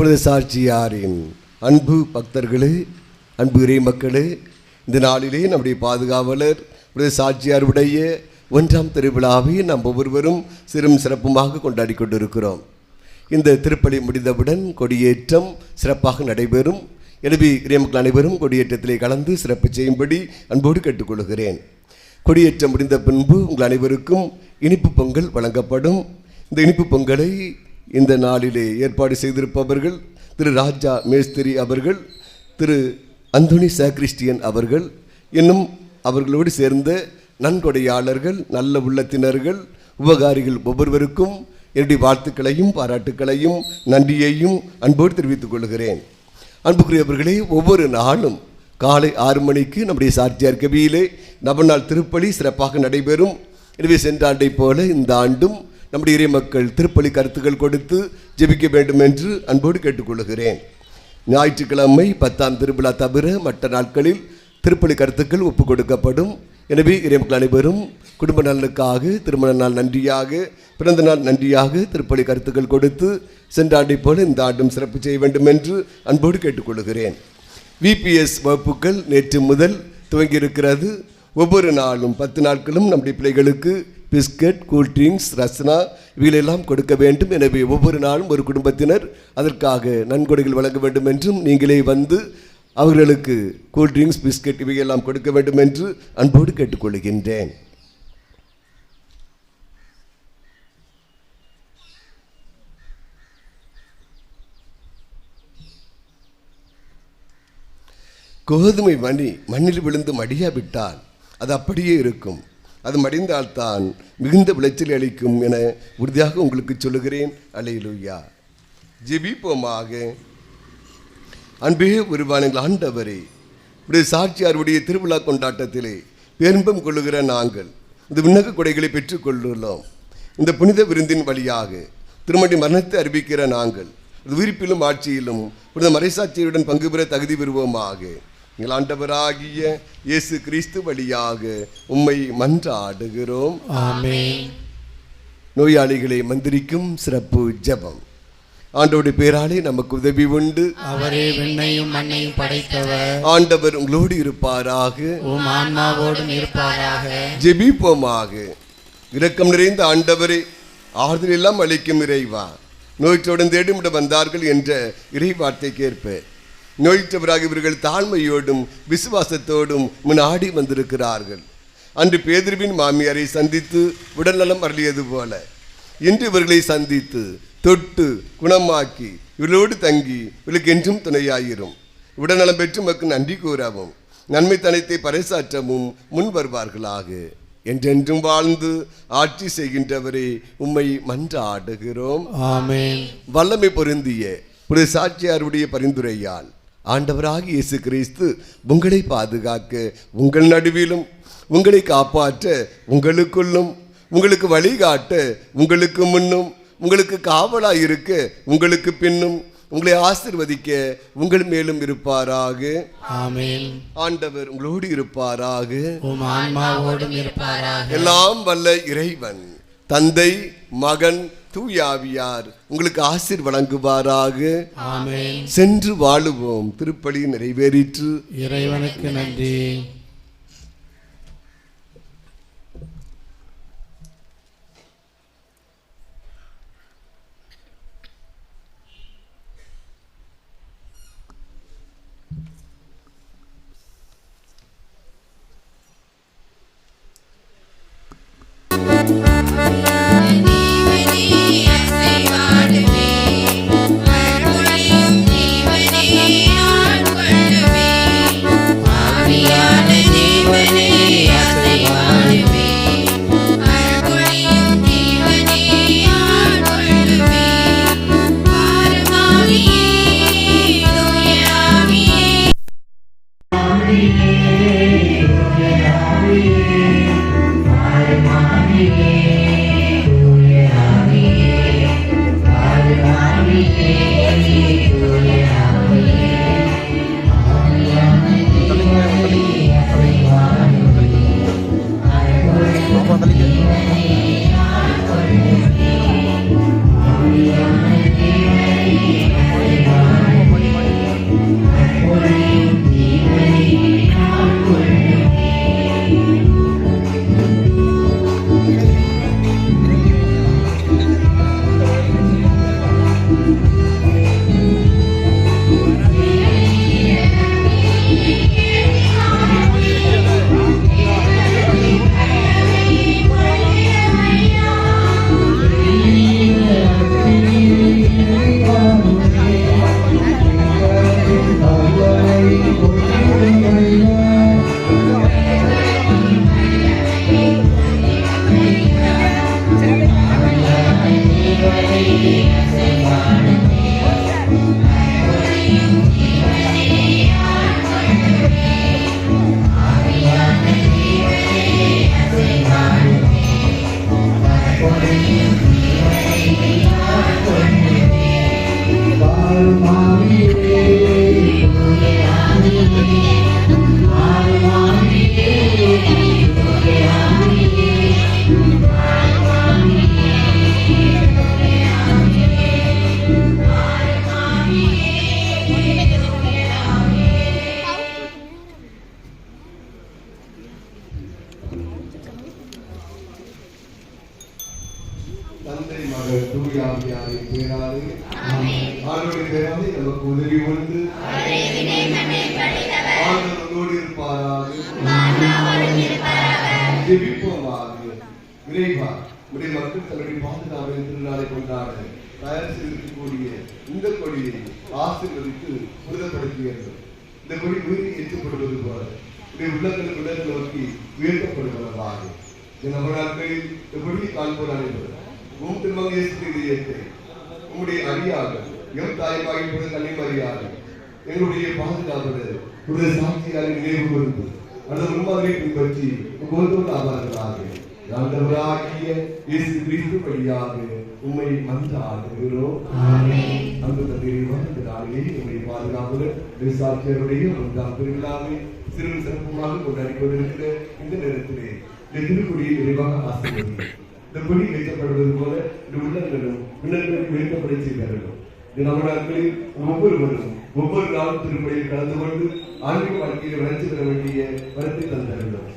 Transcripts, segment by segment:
பிரதசாட்சியாரின் அன்பு பக்தர்களே அன்பு இறை மக்களே இந்த நாளிலே நம்முடைய பாதுகாவலர் பிரதசாட்சியாருடைய ஒன்றாம் திருவிழாவை நாம் ஒவ்வொருவரும் சிறும் சிறப்புமாக கொண்டாடி கொண்டிருக்கிறோம். இந்த திருப்பலி முடிந்தவுடன் கொடியேற்றம் சிறப்பாக நடைபெறும். எனவே இறைமக்கள் அனைவரும் கொடியேற்றத்திலே கலந்து சிறப்பு செய்யும்படி அன்போடு கேட்டுக்கொள்கிறேன். கொடியேற்றம் முடிந்த பின்பு உங்கள் அனைவருக்கும் இனிப்பு பொங்கல் வழங்கப்படும். இந்த இனிப்பு பொங்கலை இந்த நாளிலே ஏற்பாடு செய்திருப்பவர்கள் திரு ராஜா மேஸ்திரி அவர்கள் திரு அந்தோனி சாக்ரிஸ்டியன் அவர்கள் இன்னும் அவர்களோடு சேர்ந்த நன்கொடையாளர்கள் நல்ல உள்ளத்தினர்கள் உபகாரிகள் ஒவ்வொருவருக்கும் என்னுடைய வாழ்த்துக்களையும் பாராட்டுக்களையும் நன்றியையும் அன்போடு தெரிவித்துக் கொள்கிறேன். அன்புக்குரியவர்களே ஒவ்வொரு நாளும் காலை ஆறு மணிக்கு நம்முடைய சார்த்தியார் கவியிலே நவநாள் திருப்பலி சிறப்பாக நடைபெறும். எனவே சென்ற ஆண்டைப் போல இந்த ஆண்டும் நம்முடைய இறை மக்கள் திருப்பலி கருத்துக்கள் கொடுத்து ஜெபிக்க வேண்டும் என்று அன்போடு கேட்டுக்கொள்கிறேன். ஞாயிற்றுக்கிழமை பத்தாம் திருவிழா தவிர மற்ற நாட்களில் திருப்பலி கருத்துக்கள் ஒப்புக் கொடுக்கப்படும். எனவே இறைமக்கள் அனைவரும் குடும்ப நலனுக்காக திருமண நாள் நன்றியாக பிறந்த நாள் நன்றியாக திருப்பலி கருத்துக்கள் கொடுத்து சென்ற ஆண்டைப் போல இந்த ஆண்டும் சிறப்பு செய்ய வேண்டும் என்று அன்போடு கேட்டுக்கொள்கிறேன். விபிஎஸ் வகுப்புகள் நேற்று முதல் துவங்கியிருக்கிறது. ஒவ்வொரு நாளும் பத்து நாட்களும் நம்முடைய பிள்ளைகளுக்கு பிஸ்கட் கூல்ட்ரிங்க்ஸ் ரஸ்னா இவைகளெல்லாம் கொடுக்க வேண்டும். எனவே ஒவ்வொரு நாளும் ஒரு குடும்பத்தினர் அதற்காக நன்கொடைகள் வழங்க வேண்டும் என்றும் நீங்களே வந்து அவர்களுக்கு கூல்ட்ரிங்க்ஸ் பிஸ்கட் இவையெல்லாம் கொடுக்க வேண்டும் என்று அன்போடு கேட்டுக்கொள்கின்றேன். கோதுமை மணி மண்ணில் விழுந்து மடியாவிட்டால் அது அப்படியே இருக்கும். அது மடிந்தால்தான் மிகுந்த விளைச்சல் அளிக்கும் என உறுதியாக உங்களுக்கு சொல்லுகிறேன். அலையிலுயா ஜெபிப்போமாக. அன்பே உருவானுங்கள் ஆண்டவரே உடைய சாட்சியாருடைய திருவிழா கொண்டாட்டத்திலே பெரும்பம் கொள்ளுகிற நாங்கள் இந்த விண்ணக கொடைகளை பெற்றுக்கொள்ளுள்ளோம் இந்த புனித விருந்தின் வழியாக திருமணி மரணத்தை அறிவிக்கிற நாங்கள் உயிர்ப்பிலும் ஆட்சியிலும் புனித மறைசாட்சியுடன் பங்கு பெற தகுதி பெறுவோமாக. எங்கள் ஆண்டவராகிய இயேசு கிறிஸ்து வழியாக உம்மை மன்றாடுகிறோம். நோயாளிகளை மந்திரிக்கும் சிறப்பு ஜெபம். ஆண்டோடைய பேராலே நமக்கு உதவி உண்டு. அவரே விண்ணையும் மண்ணையும் படைத்தவர். ஆண்டவர் உங்களோடு இருப்பாராக. உம் ஆன்மாவோடும் இருப்பாராக. ஜெபிப்போமாக. இரக்கம் நிறைந்த ஆண்டவரே ஆறுதல் எல்லாம் அளிக்கும் இறைவா. நோய்ற்றுடன் தேடிவிட வந்தார்கள் என்ற இறை வார்த்தைக்கேற்ப நோய்ற்றவராக இவர்கள் தாழ்மையோடும் விசுவாசத்தோடும் முன்னாடி வந்திருக்கிறார்கள். அன்று பேதிருவின் மாமியாரை சந்தித்து உடல்நலம் அருளியது போல இன்று இவர்களை சந்தித்து தொட்டு குணமாக்கி இவர்களோடு தங்கி இவர்களுக்கு என்றும் துணையாயிரும். உடல்நலம் பெற்று மக்கள் நன்றி கூறவும் நன்மை தனத்தை பறைசாற்றவும் முன் வருவார்களாக. என்றென்றும் வாழ்ந்து ஆட்சி செய்கின்றவரே உம்மை மன்றாடுகிறோம். ஆமென். வல்லமை பொருந்திய ஒரு சாட்சியாருடைய பரிந்துரையால் ஆண்டவராகிய இயேசு கிறிஸ்து உங்களை பாதுகாக்க உங்கள் நடுவிலும் உங்களை காப்பாற்ற உங்களுக்குள்ளும் உங்களுக்கு வழிகாட்ட உங்களுக்கு முன்னும் உங்களுக்கு காவலாய் இருக்க உங்களுக்கு பின்னும் உங்களை ஆசிர்வதிக்க உங்கள் மேலும் இருப்பாராக. ஆமென். ஆண்டவர் உங்களோடு இருப்பாராக. உம் ஆன்மாவோடும் இருப்பாராக. எல்லாம் வல்ல இறைவன் தந்தை மகன் தூயாவியார் உங்களுக்கு ஆசிர் வழங்குவாராக. சென்று வாழுவோம். திருப்பலி நிறைவேறிற்று. இறைவனுக்கு நன்றி. You. இறைவா உடைய மக்கள் தன்னுடைய பாதுகாவலின் திருநாளை கொண்டாட தயார் செய்திருக்கக்கூடிய இந்த கொடியை ஆசீர்வதித்து புனிதப்படுத்தியது இந்த கொடி உயிரி ஏற்றப்படுவது போல உடைய உள்ளங்கள் உடல் நோக்கி உயர்த்தப்படுவதாக இந்த நம்ம நாட்களில் இந்த கொடியை காண்போர் அனைவரும் உம் திருமங்க உங்களுடைய உம்முடைய எம் எம் தாய்மாகிய கன்னிமரியாக எங்களுடைய பாதுகாவலர் உடைய சாட்சியாக நினைவு கொண்டு அந்த முன்மாதிரியை பின்பற்றி உங்களோடு ஆவார்களாக. ஆண்டவராகிய இயேசு கிறிஸ்து வழியாக உம்மை மன்றாடுகிறோம் அந்த தந்தையை இந்த நாளிலே உம்முடைய பாதுகாவலர் சாட்சியருடைய ஒன்றாம் திருவிழாவை சிறு சிறப்புமாக கொண்டாடி கொண்டிருக்கிற இந்த நேரத்திலே இந்த திருக்குடியை விரைவாக ஆசிர்வதி இந்த கொடி வைக்கப்படுவது போல இந்த உள்ளங்களும் உள்ளங்களுக்கு வைக்கப்பட செய்தார்கள் நம்ம நாட்களில் ஒவ்வொருவரும் ஒவ்வொரு நாளும் திருப்பதியில் கலந்து கொண்டு ஆன்மீக வாழ்க்கையில் வளர்ச்சி பெற வேண்டிய வரத்தை தந்தார்கள்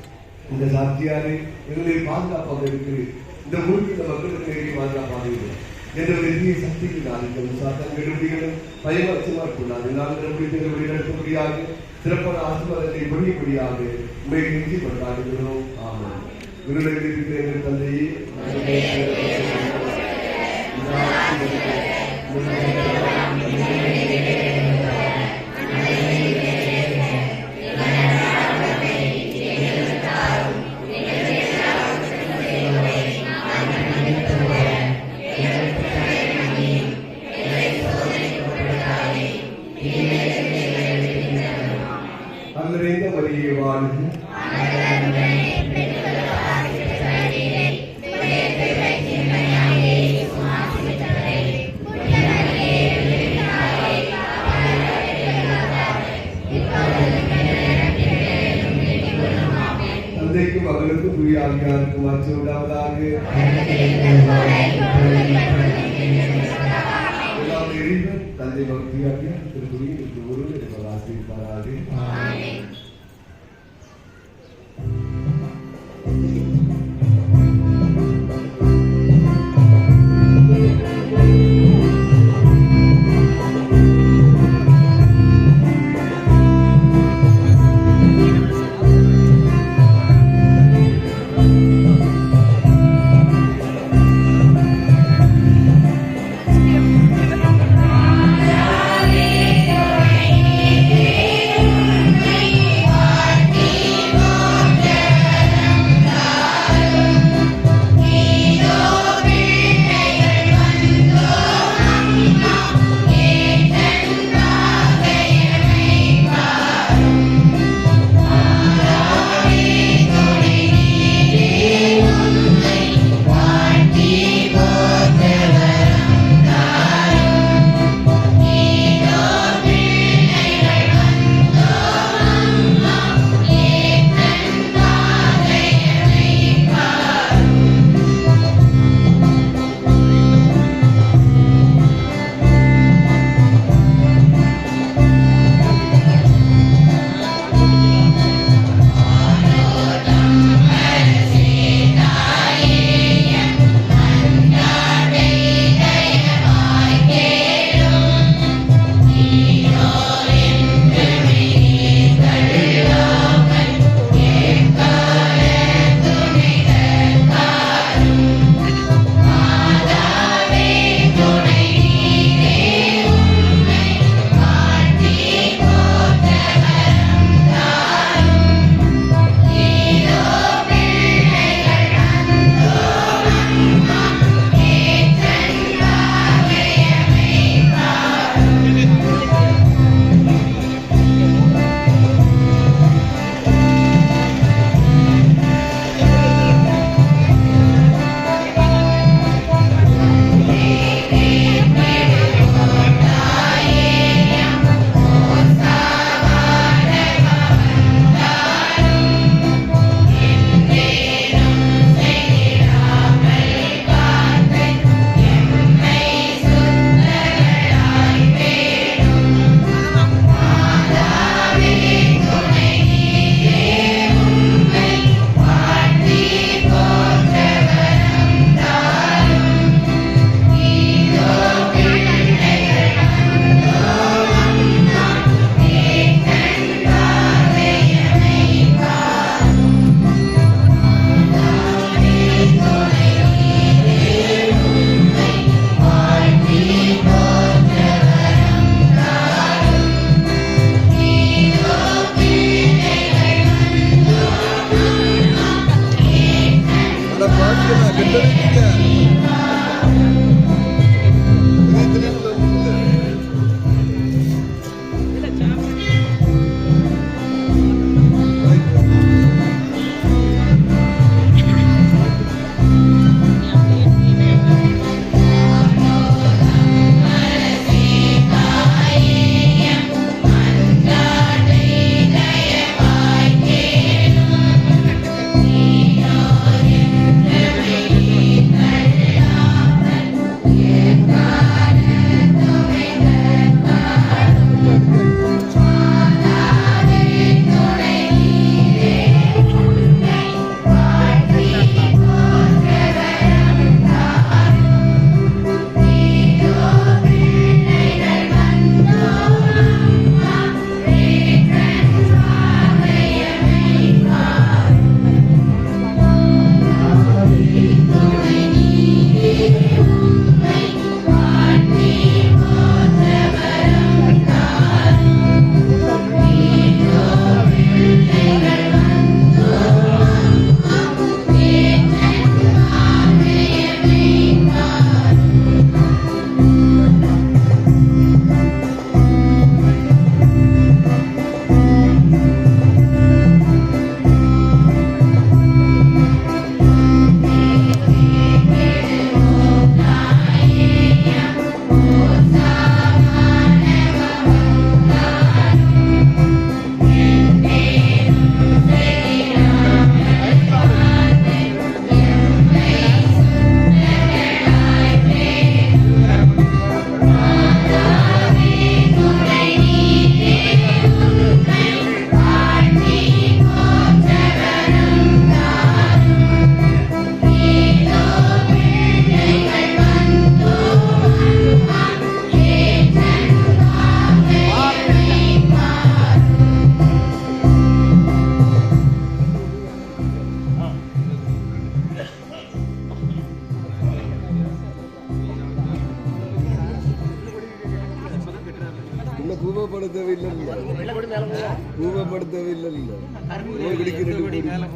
இந்த சாட்சியாரை எங்களை பாதுகாப்பாக இருக்கு இந்த ஊருக்கு இந்த மக்களுக்கு நிறைய பாதுகாப்பாக இருக்கும் என்ற வெற்றிய சக்திக்கு நாளைக்கு சாத்தம் கெடுபிடிகளும் பயமச்சமா கூடாது நாங்கள் வழி நடத்தும்படியாக சிறப்பான ஆசீர்வாதத்தை பொழியும்படியாக உண்மை நெஞ்சி கொண்டாடுகிறோம் ஆமாம் விருதுகளில் இருக்கிற எங்கள் தந்தையே அங்கிருந்த மகனுக்கும் தூய ஆகியாருக்கும் ஆட்சி உண்டாவதாக எல்லாம் இறைவன் தந்தை பக்தியாக திருக்குறி ஒரு ஆசிரியப்பாராக ஆமென் Hallelujah. ரூபப்படுத்தவில்லை கூபப்படுத்தவில்லை கூபப்படுத்தவில்லை போய் குடிக்கிறது மேல